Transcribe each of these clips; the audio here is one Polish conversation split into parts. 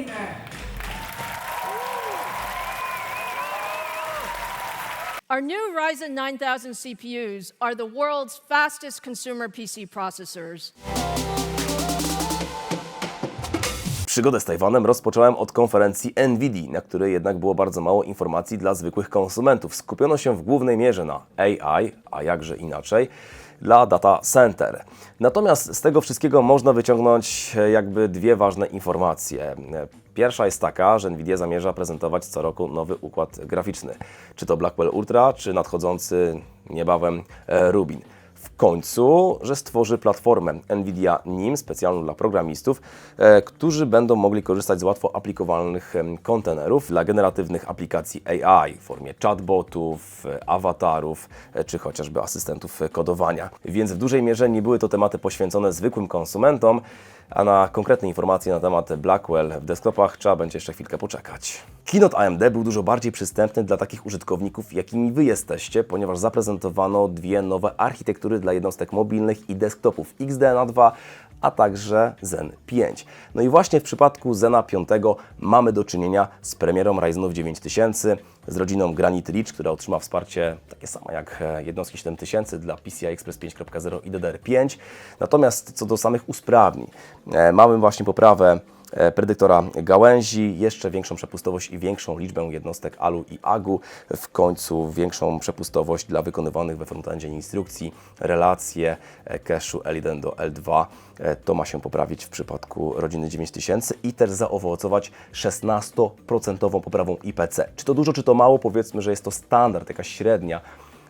Amen. Our new Ryzen 9000 CPUs are the world's fastest consumer PC processors. Przygodę z Tajwanem rozpocząłem od konferencji NVIDIA, na której jednak było bardzo mało informacji dla zwykłych konsumentów. Skupiono się w głównej mierze na AI, a jakże inaczej, dla data center. Natomiast z tego wszystkiego można wyciągnąć e, jakby dwie ważne informacje. E, Pierwsza jest taka, że Nvidia zamierza prezentować co roku nowy układ graficzny. Czy to Blackwell Ultra, czy nadchodzący niebawem e, Rubin w końcu, że stworzy platformę NVIDIA NIM specjalną dla programistów, e, którzy będą mogli korzystać z łatwo aplikowalnych kontenerów dla generatywnych aplikacji AI w formie chatbotów, e, awatarów e, czy chociażby asystentów kodowania. Więc w dużej mierze nie były to tematy poświęcone zwykłym konsumentom, a na konkretne informacje na temat Blackwell w desktopach trzeba będzie jeszcze chwilkę poczekać. Keynote AMD był dużo bardziej przystępny dla takich użytkowników, jakimi Wy jesteście, ponieważ zaprezentowano dwie nowe architektury dla jednostek mobilnych i desktopów XDNA 2, a także Zen 5. No i właśnie w przypadku Zena 5 mamy do czynienia z premierą Ryzenów 9000, z rodziną Granite Ridge, która otrzyma wsparcie takie samo jak e, jednostki 7000 dla PCI Express 5.0 i DDR5. Natomiast co do samych usprawnień, e, mamy właśnie poprawę predyktora gałęzi, jeszcze większą przepustowość i większą liczbę jednostek ALU i AGU, w końcu większą przepustowość dla wykonywanych we frontendzie instrukcji, relacje e, cache'u L1 do L2. E, To ma się poprawić w przypadku rodziny 9000 i też zaowocować 16% poprawą IPC. Czy to dużo, czy to mało? Powiedzmy, że jest to standard, jakaś średnia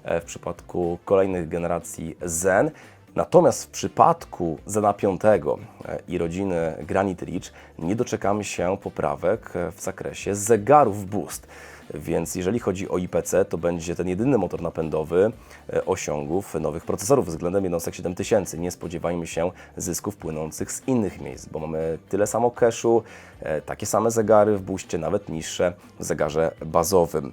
e, w przypadku kolejnych generacji Zen. Natomiast w przypadku Zena 5 e, i rodziny Granite Ridge nie doczekamy się poprawek e, w zakresie zegarów Boost. Więc jeżeli chodzi o IPC, to będzie ten jedyny motor napędowy e, osiągów nowych procesorów względem jednostek 7000. Nie spodziewajmy się zysków płynących z innych miejsc, bo mamy tyle samo cache'u, e, takie same zegary w Boostie, nawet niższe w zegarze bazowym.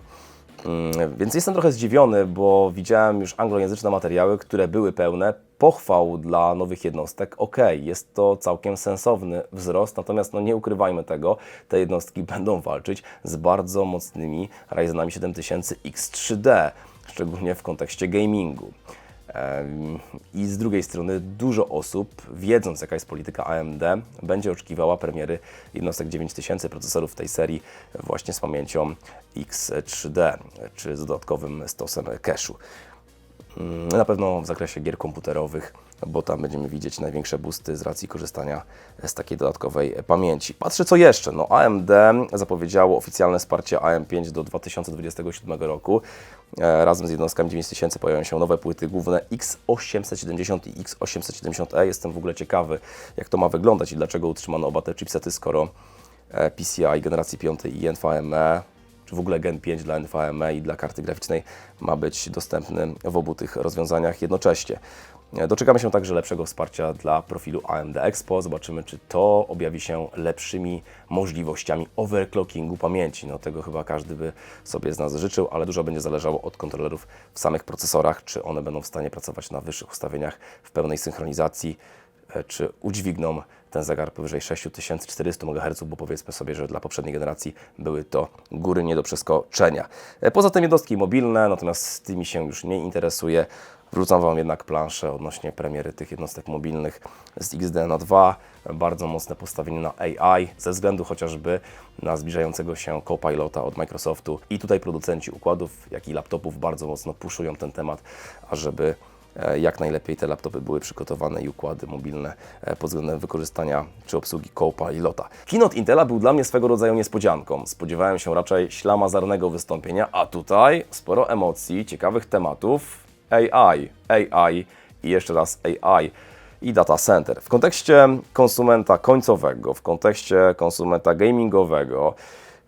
Mm, Więc jestem trochę zdziwiony, bo widziałem już anglojęzyczne materiały, które były pełne pochwał dla nowych jednostek. Ok, jest to całkiem sensowny wzrost, natomiast no nie ukrywajmy tego, te jednostki będą walczyć z bardzo mocnymi Ryzenami 7000 X3D, szczególnie w kontekście gamingu. I z drugiej strony dużo osób, wiedząc jaka jest polityka AMD, będzie oczekiwała premiery jednostek 9000 procesorów tej serii właśnie z pamięcią X3D, czy z dodatkowym stosem cache'u. Mm, Na pewno w zakresie gier komputerowych, bo tam będziemy widzieć największe boosty z racji korzystania z takiej dodatkowej pamięci. Patrzę co jeszcze. No AMD zapowiedziało oficjalne wsparcie AM5 do 2027 roku. E, Razem z jednostkami 9000 pojawią się nowe płyty główne X870 i X870E. Jestem w ogóle ciekawy, jak to ma wyglądać i dlaczego utrzymano oba te chipsety, skoro e, PCI generacji 5 i NVMe czy w ogóle Gen 5 dla NVMe i dla karty graficznej ma być dostępny w obu tych rozwiązaniach jednocześnie. Doczekamy się także lepszego wsparcia dla profilu AMD Expo. Zobaczymy, czy to objawi się lepszymi możliwościami overclockingu pamięci. No tego chyba każdy by sobie z nas życzył, ale dużo będzie zależało od kontrolerów w samych procesorach, czy one będą w stanie pracować na wyższych ustawieniach w pełnej synchronizacji e, czy udźwigną ten zegar powyżej 6400 MHz, bo powiedzmy sobie, że dla poprzedniej generacji były to góry nie do przeskoczenia. E, Poza tym jednostki mobilne, natomiast z tymi się już nie interesuję. Wrzucam Wam jednak planszę odnośnie premiery tych jednostek mobilnych z XDNA 2. Bardzo mocne postawienie na AI, ze względu chociażby na zbliżającego się Copilota od Microsoftu. I tutaj producenci układów, jak i laptopów bardzo mocno puszują ten temat, ażeby e, jak najlepiej te laptopy były przygotowane i układy mobilne e, pod względem wykorzystania czy obsługi Copilota. Keynote Intela był dla mnie swego rodzaju niespodzianką. Spodziewałem się raczej ślamazarnego wystąpienia, a tutaj sporo emocji, ciekawych tematów. AI, AI i jeszcze raz AI i data center. W kontekście konsumenta końcowego, w kontekście konsumenta gamingowego,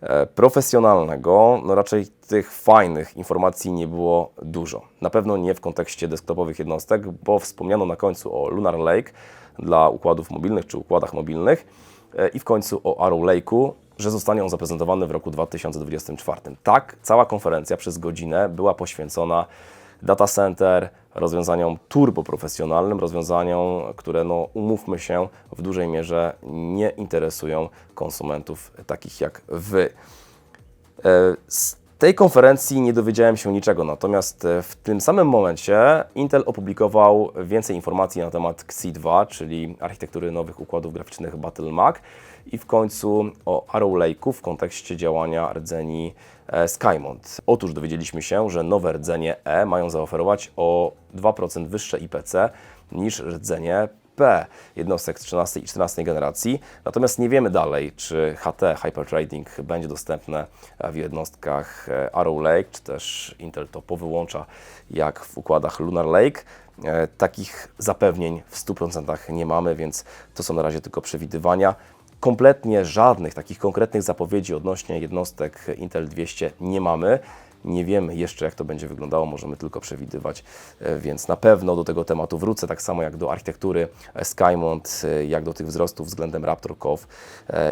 e, profesjonalnego, no raczej tych fajnych informacji nie było dużo. Na pewno nie w kontekście desktopowych jednostek, bo wspomniano na końcu o Lunar Lake dla układów mobilnych czy układach mobilnych e, i w końcu o Arrow Lake'u, że zostanie on zaprezentowany w roku 2024. Tak, cała konferencja przez godzinę była poświęcona data center, rozwiązaniom turboprofesjonalnym, rozwiązaniom, które no, umówmy się, w dużej mierze nie interesują konsumentów takich jak Wy. E, Z tej konferencji nie dowiedziałem się niczego, natomiast e, w tym samym momencie Intel opublikował więcej informacji na temat Xi2, czyli architektury nowych układów graficznych Battle Mac i w końcu o Arrow Lake'u w kontekście działania rdzeni Skymont. Otóż dowiedzieliśmy się, że nowe rdzenie E mają zaoferować o 2% wyższe IPC niż rdzenie P jednostek z 13 i 14 generacji. Natomiast nie wiemy dalej, czy HT Hypertrading będzie dostępne w jednostkach e, Arrow Lake, czy też Intel to powyłącza jak w układach Lunar Lake. E, Takich zapewnień w 100% nie mamy, więc to są na razie tylko przewidywania. Kompletnie żadnych takich konkretnych zapowiedzi odnośnie jednostek Intel 200 nie mamy. Nie wiemy jeszcze, jak to będzie wyglądało, możemy tylko przewidywać, e, więc na pewno do tego tematu wrócę, tak samo jak do architektury Skymont, e, jak do tych wzrostów względem Raptor Cove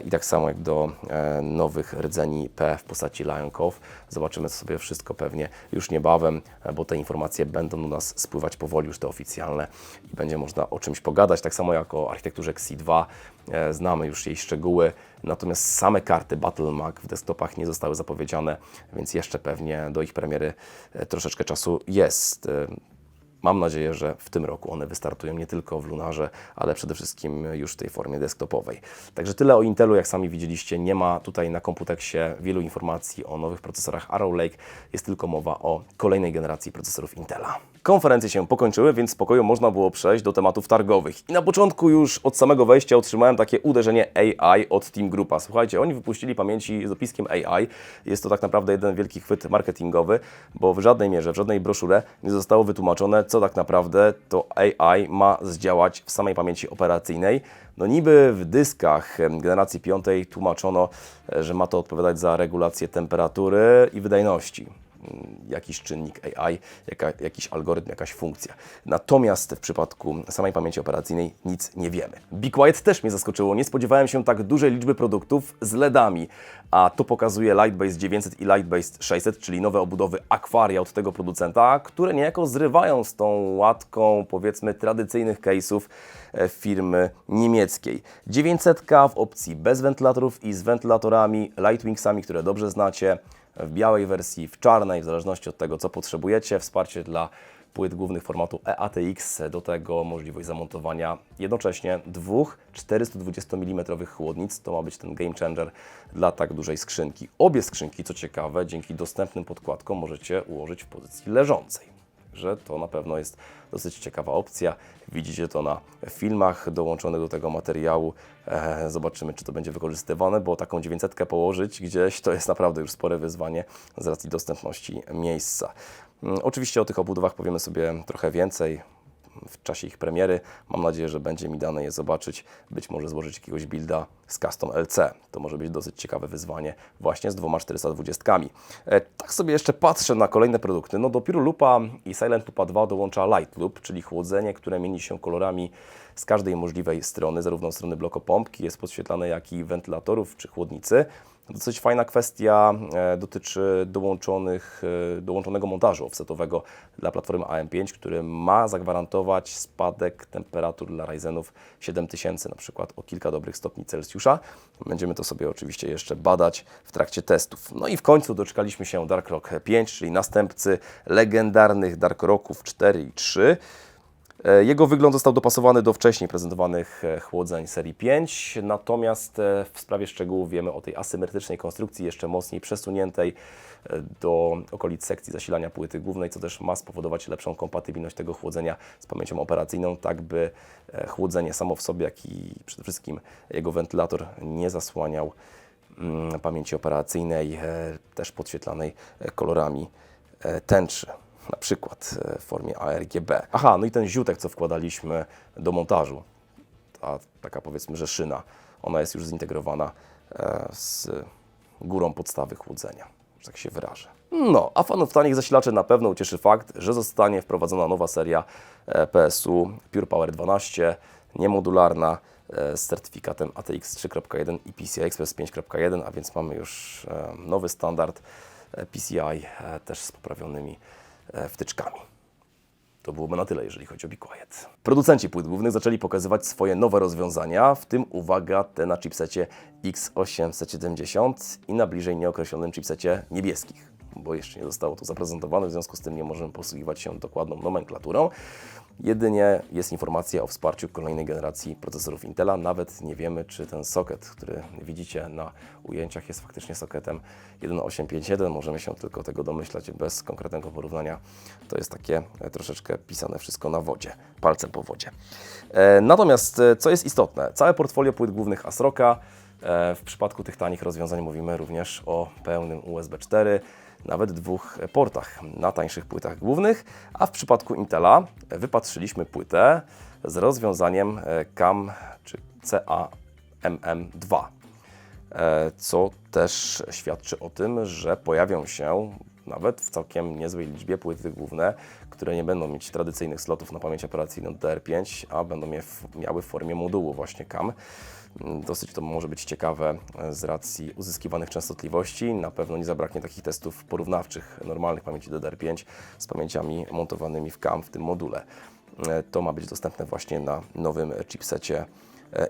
i tak samo jak do e, nowych rdzeni P w postaci Lion Cove. Zobaczymy sobie wszystko pewnie już niebawem, bo te informacje będą u nas spływać powoli, już te oficjalne i będzie można o czymś pogadać, tak samo jak o architekturze Xi2. E, Znamy już jej szczegóły, natomiast same karty Battle Mac w desktopach nie zostały zapowiedziane, więc jeszcze pewnie do ich premiery e, troszeczkę czasu jest. Mam nadzieję, że w tym roku one wystartują nie tylko w Lunarze, ale przede wszystkim już w tej formie desktopowej. Także tyle o Intelu, jak sami widzieliście, nie ma tutaj na komputeksie wielu informacji o nowych procesorach Arrow Lake, jest tylko mowa o kolejnej generacji procesorów Intela. Konferencje się pokończyły, więc spokoju można było przejść do tematów targowych. I na początku już od samego wejścia otrzymałem takie uderzenie AI od Team Grupa. Słuchajcie, oni wypuścili pamięci z dopiskiem AI. Jest to tak naprawdę jeden wielki chwyt marketingowy, bo w żadnej mierze, w żadnej broszurze nie zostało wytłumaczone, co tak naprawdę to AI ma zdziałać w samej pamięci operacyjnej. No niby w dyskach generacji piątej tłumaczono, e, że ma to odpowiadać za regulację temperatury i wydajności jakiś czynnik AI, jaka, jakiś algorytm, jakaś funkcja. Natomiast w przypadku samej pamięci operacyjnej nic nie wiemy. Be Quiet też mnie zaskoczyło. Nie spodziewałem się tak dużej liczby produktów z LEDami, a to pokazuje Lightbase 900 i Lightbase 600, czyli nowe obudowy akwaria od tego producenta, które niejako zrywają z tą łatką, powiedzmy, tradycyjnych case'ów e, firmy niemieckiej. 900 w opcji bez wentylatorów i z wentylatorami, Lightwingsami, które dobrze znacie, w białej wersji, w czarnej, w zależności od tego, co potrzebujecie. Wsparcie dla płyt głównych formatu EATX, do tego możliwość zamontowania jednocześnie dwóch 420 mm chłodnic. To ma być ten game changer dla tak dużej skrzynki. Obie skrzynki, co ciekawe, dzięki dostępnym podkładkom możecie ułożyć w pozycji leżącej że to na pewno jest dosyć ciekawa opcja. Widzicie to na filmach dołączonych do tego materiału. E, zobaczymy, czy to będzie wykorzystywane, bo taką 900 położyć gdzieś to jest naprawdę już spore wyzwanie z racji dostępności miejsca. Mm, Oczywiście o tych obudowach powiemy sobie trochę więcej w czasie ich premiery. Mam nadzieję, że będzie mi dane je zobaczyć, być może złożyć jakiegoś builda z Custom LC. To może być dosyć ciekawe wyzwanie właśnie z dwoma 420. E, tak sobie jeszcze patrzę na kolejne produkty. No do Lupa i Silent Lupa 2 dołącza Light Loop, czyli chłodzenie, które mieni się kolorami z każdej możliwej strony, zarówno strony blokopompki, jest podświetlane, jak i wentylatorów czy chłodnicy. Dosyć fajna kwestia e, dotyczy dołączonych, e, dołączonego montażu offsetowego dla platformy AM5, który ma zagwarantować spadek temperatur dla Ryzenów 7000 na przykład o kilka dobrych stopni Celsjusza. Będziemy to sobie oczywiście jeszcze badać w trakcie testów. No i w końcu doczekaliśmy się Dark Rock 5, czyli następcy legendarnych Dark Rocków 4 i 3. E, Jego wygląd został dopasowany do wcześniej prezentowanych e, chłodzeń serii 5, natomiast e, w sprawie szczegółów wiemy o tej asymetrycznej konstrukcji, jeszcze mocniej przesuniętej do okolic sekcji zasilania płyty głównej, co też ma spowodować lepszą kompatybilność tego chłodzenia z pamięcią operacyjną, tak by chłodzenie samo w sobie, jak i przede wszystkim jego wentylator nie zasłaniał mm, pamięci operacyjnej, też podświetlanej kolorami tęczy na przykład e, w formie ARGB. Aha, no i ten ziutek, co wkładaliśmy do montażu, ta taka powiedzmy, że szyna, ona jest już zintegrowana e, z górą podstawy chłodzenia, że tak się wyrażę. No, a fanów tanich zasilaczy na pewno ucieszy fakt, że zostanie wprowadzona nowa seria e, PSU Pure Power 12, niemodularna, z certyfikatem ATX 3.1 i PCI Express 5.1, a więc mamy już nowy standard PCI, też z poprawionymi wtyczkami. To byłoby na tyle, jeżeli chodzi o Be Quiet. Producenci płyt głównych zaczęli pokazywać swoje nowe rozwiązania, w tym uwaga te na chipsecie X870 i na bliżej nieokreślonym chipsecie niebieskich, bo jeszcze nie zostało to zaprezentowane, w związku z tym nie możemy posługiwać się dokładną nomenklaturą. Jedynie jest informacja o wsparciu kolejnej generacji procesorów Intela. Nawet nie wiemy, czy ten socket, który widzicie na ujęciach, jest faktycznie socketem 1.851. Możemy się tylko tego domyślać bez konkretnego porównania. To jest takie e, troszeczkę pisane wszystko na wodzie, palcem po wodzie. E, Natomiast, e, co jest istotne, całe portfolio płyt głównych ASROCa E, W przypadku tych tanich rozwiązań mówimy również o pełnym USB 4, nawet dwóch portach na tańszych płytach głównych, a w przypadku Intela wypatrzyliśmy płytę z rozwiązaniem e, CAM czy CAMM2, e, co też świadczy o tym, że pojawią się nawet w całkiem niezłej liczbie płyty główne, które nie będą mieć tradycyjnych slotów na pamięć operacyjną DR5, a będą je miały w formie modułu właśnie CAM. Mm, Dosyć to może być ciekawe e, z racji uzyskiwanych częstotliwości. Na pewno nie zabraknie takich testów porównawczych normalnych pamięci DDR5 z pamięciami montowanymi w CAM w tym module. E, To ma być dostępne właśnie na nowym chipsecie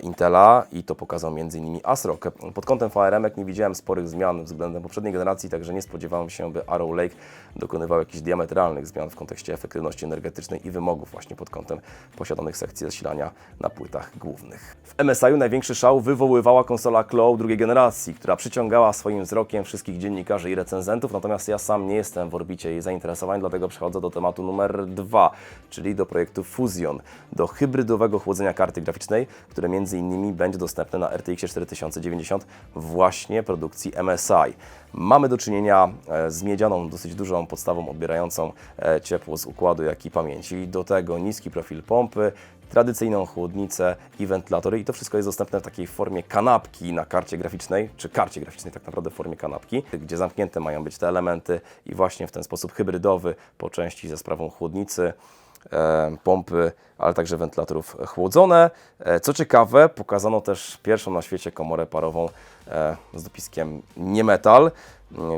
Intela i to pokazał m.in. ASRock. Pod kątem VRM nie widziałem sporych zmian względem poprzedniej generacji, także nie spodziewałem się, by Arrow Lake dokonywał jakichś diametralnych zmian w kontekście efektywności energetycznej i wymogów właśnie pod kątem posiadanych sekcji zasilania na płytach głównych. W MSI największy szał wywoływała konsola Cloud drugiej generacji, która przyciągała swoim wzrokiem wszystkich dziennikarzy i recenzentów, natomiast ja sam nie jestem w orbicie jej zainteresowań, dlatego przechodzę do tematu numer dwa, czyli do projektu Fusion, do hybrydowego chłodzenia karty graficznej, które między innymi będzie dostępne na RTX 4090 właśnie produkcji MSI. Mamy do czynienia e, z miedzianą, dosyć dużą podstawą odbierającą e, ciepło z układu, jak i pamięci. Do tego niski profil pompy, tradycyjną chłodnicę i wentylatory i to wszystko jest dostępne w takiej formie kanapki na karcie graficznej, czy karcie graficznej tak naprawdę w formie kanapki, gdzie zamknięte mają być te elementy i właśnie w ten sposób hybrydowy po części ze sprawą chłodnicy e, pompy, ale także wentylatorów chłodzone. E, Co ciekawe, pokazano też pierwszą na świecie komorę parową e, z dopiskiem niemetal,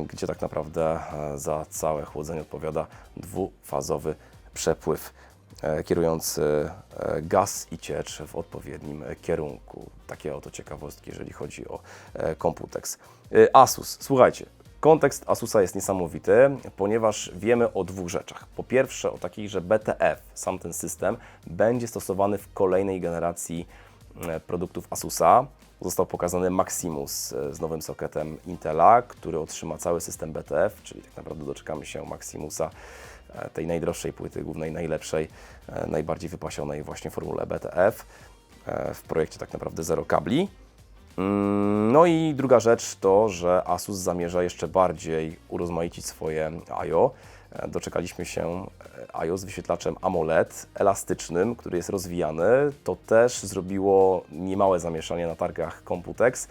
gdzie tak naprawdę za całe chłodzenie odpowiada dwufazowy przepływ e, kierujący e, gaz i ciecz w odpowiednim kierunku. Takie oto ciekawostki, jeżeli chodzi o Computex. E, Asus, słuchajcie, Kontekst Asusa jest niesamowity, ponieważ wiemy o dwóch rzeczach. Po pierwsze o takiej, że BTF, sam ten system, będzie stosowany w kolejnej generacji produktów Asusa. Został pokazany Maximus z nowym sokietem Intela, który otrzyma cały system BTF, czyli tak naprawdę doczekamy się Maximusa, tej najdroższej płyty głównej, najlepszej, e, najbardziej wypasionej właśnie formule BTF e, w projekcie tak naprawdę zero kabli. Mm, No i druga rzecz to, że Asus zamierza jeszcze bardziej urozmaicić swoje I.O. E, Doczekaliśmy się e, I.O. z wyświetlaczem AMOLED elastycznym, który jest rozwijany. To też zrobiło niemałe zamieszanie na targach Computex.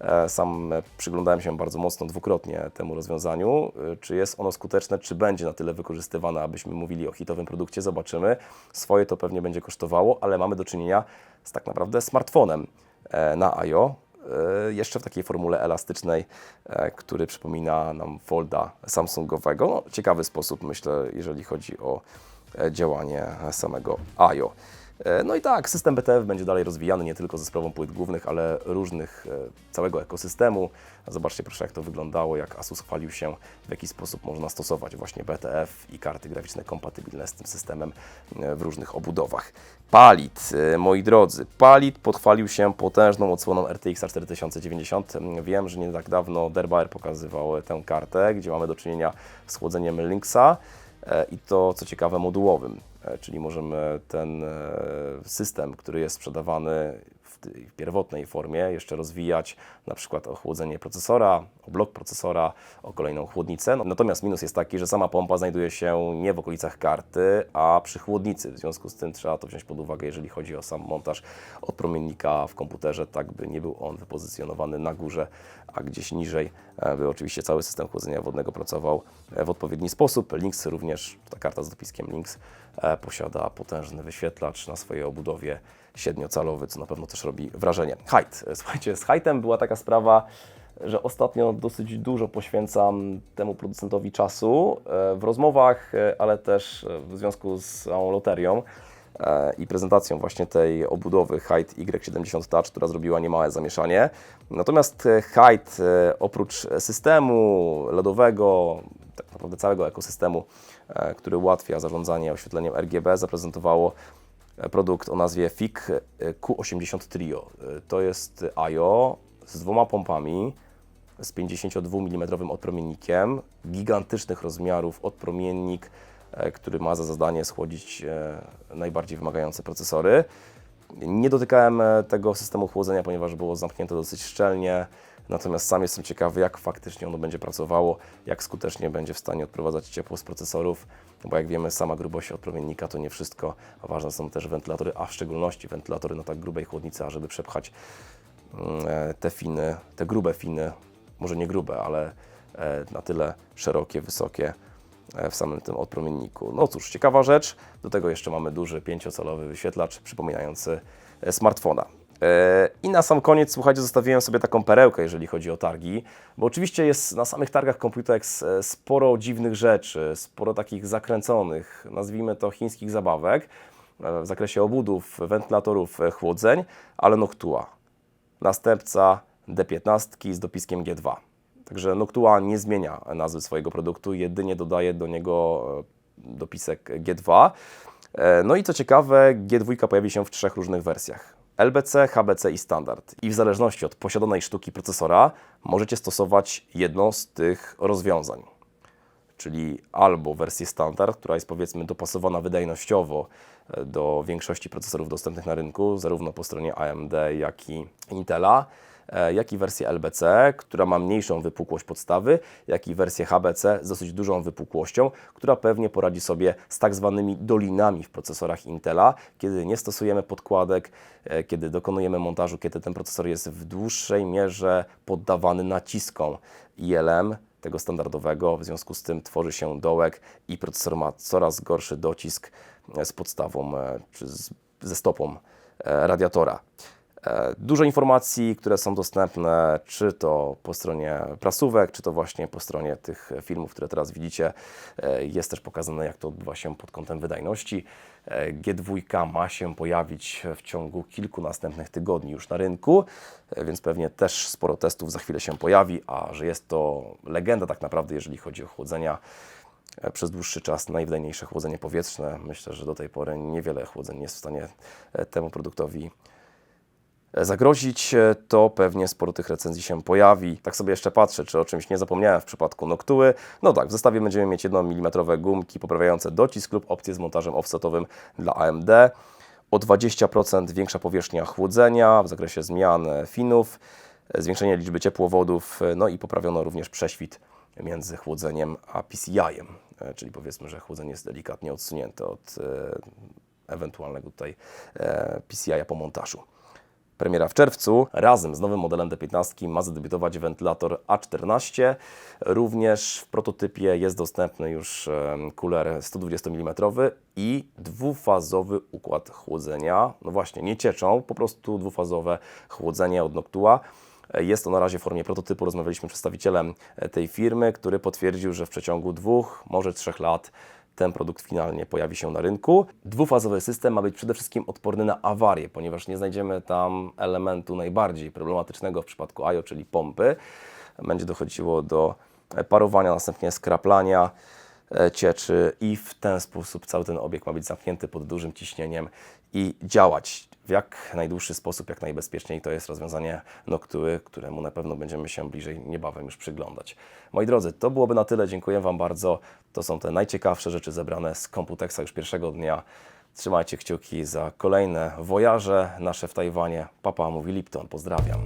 E, Sam e, przyglądałem się bardzo mocno dwukrotnie temu rozwiązaniu. E, Czy jest ono skuteczne, czy będzie na tyle wykorzystywane, abyśmy mówili o hitowym produkcie, zobaczymy. Swoje to pewnie będzie kosztowało, ale mamy do czynienia z tak naprawdę smartfonem na I.O. Jeszcze w takiej formule elastycznej, który przypomina nam folda Samsungowego. No, ciekawy sposób, myślę, jeżeli chodzi o działanie samego I.O. E, No i tak, system BTF będzie dalej rozwijany nie tylko ze sprawą płyt głównych, ale różnych, e, całego ekosystemu. Zobaczcie proszę, jak to wyglądało, jak Asus chwalił się, w jaki sposób można stosować właśnie BTF i karty graficzne kompatybilne z tym systemem e, w różnych obudowach. Palit, moi drodzy, Palit pochwalił się potężną odsłoną RTX 4090. Wiem, że nie tak dawno Derbaer pokazywał tę kartę, gdzie mamy do czynienia z chłodzeniem e, i to, co ciekawe, modułowym. E, Czyli możemy ten e, system, który jest sprzedawany w pierwotnej formie, jeszcze rozwijać na przykład o chłodzenie procesora, o blok procesora, o kolejną chłodnicę. No, Natomiast minus jest taki, że sama pompa znajduje się nie w okolicach karty, a przy chłodnicy. W związku z tym trzeba to wziąć pod uwagę, jeżeli chodzi o sam montaż od promiennika w komputerze, tak by nie był on wypozycjonowany na górze, a gdzieś niżej, e, by oczywiście cały system chłodzenia wodnego pracował e, w odpowiedni sposób. Lynx również, ta karta z dopiskiem Lynx, e, posiada potężny wyświetlacz na swojej obudowie siedmiocalowy, co na pewno też robi wrażenie. Height. E, Słuchajcie, z heightem była taka sprawa, że ostatnio dosyć dużo poświęcam temu producentowi czasu e, w rozmowach, e, ale też w związku z całą loterią i prezentacją właśnie tej obudowy Hyde Y70 Touch, która zrobiła niemałe zamieszanie. Natomiast Hyde oprócz systemu LEDowego, tak naprawdę całego ekosystemu, który ułatwia zarządzanie oświetleniem RGB, zaprezentowało produkt o nazwie FIC e, Q80 Trio. E, To jest IO z dwoma pompami, z 52 mm odpromiennikiem, gigantycznych rozmiarów odpromiennik, e, który ma za zadanie schłodzić najbardziej wymagające procesory. Nie dotykałem tego systemu chłodzenia, ponieważ było zamknięte dosyć szczelnie. Natomiast sam jestem ciekawy, jak faktycznie ono będzie pracowało, jak skutecznie będzie w stanie odprowadzać ciepło z procesorów, bo jak wiemy, sama grubość odpromiennika to nie wszystko, a ważne są też wentylatory, a w szczególności wentylatory na tak grubej chłodnicy, ażeby przepchać mm, e, te finy, te grube finy, może nie grube, ale e, na tyle szerokie, wysokie e, w samym tym odpromienniku. No cóż, ciekawa rzecz. Do tego jeszcze mamy duży pięciocalowy wyświetlacz przypominający smartfona. E, I na sam koniec, słuchajcie, zostawiłem sobie taką perełkę, jeżeli chodzi o targi, bo oczywiście jest na samych targach Computex sporo dziwnych rzeczy, sporo takich zakręconych, nazwijmy to chińskich zabawek e, w zakresie obudów, wentylatorów, e, chłodzeń, ale Noctua następca D15 z dopiskiem G2. Także Noctua nie zmienia nazwy swojego produktu, jedynie dodaje do niego dopisek G2. E, No i co ciekawe, G2 pojawi się w trzech różnych wersjach. LBC, HBC i standard. I w zależności od posiadanej sztuki procesora możecie stosować jedno z tych rozwiązań czyli albo wersję standard, która jest powiedzmy dopasowana wydajnościowo e, do większości procesorów dostępnych na rynku, zarówno po stronie AMD, jak i Intela, jak i wersję LBC, która ma mniejszą wypukłość podstawy, jak i wersję HBC z dosyć dużą wypukłością, która pewnie poradzi sobie z tak zwanymi dolinami w procesorach Intela, kiedy nie stosujemy podkładek, e, kiedy dokonujemy montażu, kiedy ten procesor jest w dłuższej mierze poddawany naciskom ILM, tego standardowego, w związku z tym tworzy się dołek i procesor ma coraz gorszy docisk e, z podstawą e, czy z, ze stopą e, radiatora. E, Dużo informacji, które są dostępne, czy to po stronie prasówek, czy to właśnie po stronie tych filmów, które teraz widzicie. E, Jest też pokazane, jak to odbywa się pod kątem wydajności. E, G2 ma się pojawić w ciągu kilku następnych tygodni już na rynku, więc pewnie też sporo testów za chwilę się pojawi, a że jest to legenda tak naprawdę, jeżeli chodzi o chłodzenia, przez dłuższy czas najwydajniejsze chłodzenie powietrzne. Myślę, że do tej pory niewiele chłodzeń jest w stanie temu produktowi zagrozić, e, to pewnie sporo tych recenzji się pojawi. Tak sobie jeszcze patrzę, czy o czymś nie zapomniałem w przypadku Noctuły. No tak, w zestawie będziemy mieć 1 mm gumki poprawiające docisk lub opcję z montażem offsetowym dla AMD. O 20% większa powierzchnia chłodzenia w zakresie zmian finów, zwiększenie liczby ciepłowodów, no i poprawiono również prześwit między chłodzeniem a PCI-em, e, czyli powiedzmy, że chłodzenie jest delikatnie odsunięte od e, ewentualnego tutaj PCI-a po montażu. Premiera w czerwcu. Razem z nowym modelem D15 ma zadebiutować wentylator A14. Również w prototypie jest dostępny już kuler 120 mm i dwufazowy układ chłodzenia. No właśnie, nie cieczą, po prostu dwufazowe chłodzenie od Noctua. Jest to na razie w formie prototypu. Rozmawialiśmy z przedstawicielem e, tej firmy, który potwierdził, że w przeciągu dwóch, może trzech lat ten produkt finalnie pojawi się na rynku. Dwufazowy system ma być przede wszystkim odporny na awarie, ponieważ nie znajdziemy tam elementu najbardziej problematycznego w przypadku IO, czyli pompy. Będzie dochodziło do parowania, następnie skraplania cieczy i w ten sposób cały ten obiekt ma być zamknięty pod dużym ciśnieniem i działać w jak najdłuższy sposób, jak najbezpieczniej. To jest rozwiązanie Noctury, któremu na pewno będziemy się bliżej niebawem już przyglądać. Moi drodzy, to byłoby na tyle. Dziękuję Wam bardzo. To są te najciekawsze rzeczy zebrane z Computexa już pierwszego dnia. Trzymajcie kciuki za kolejne wojaże nasze w Tajwanie. Papa mówi Lipton. Pozdrawiam.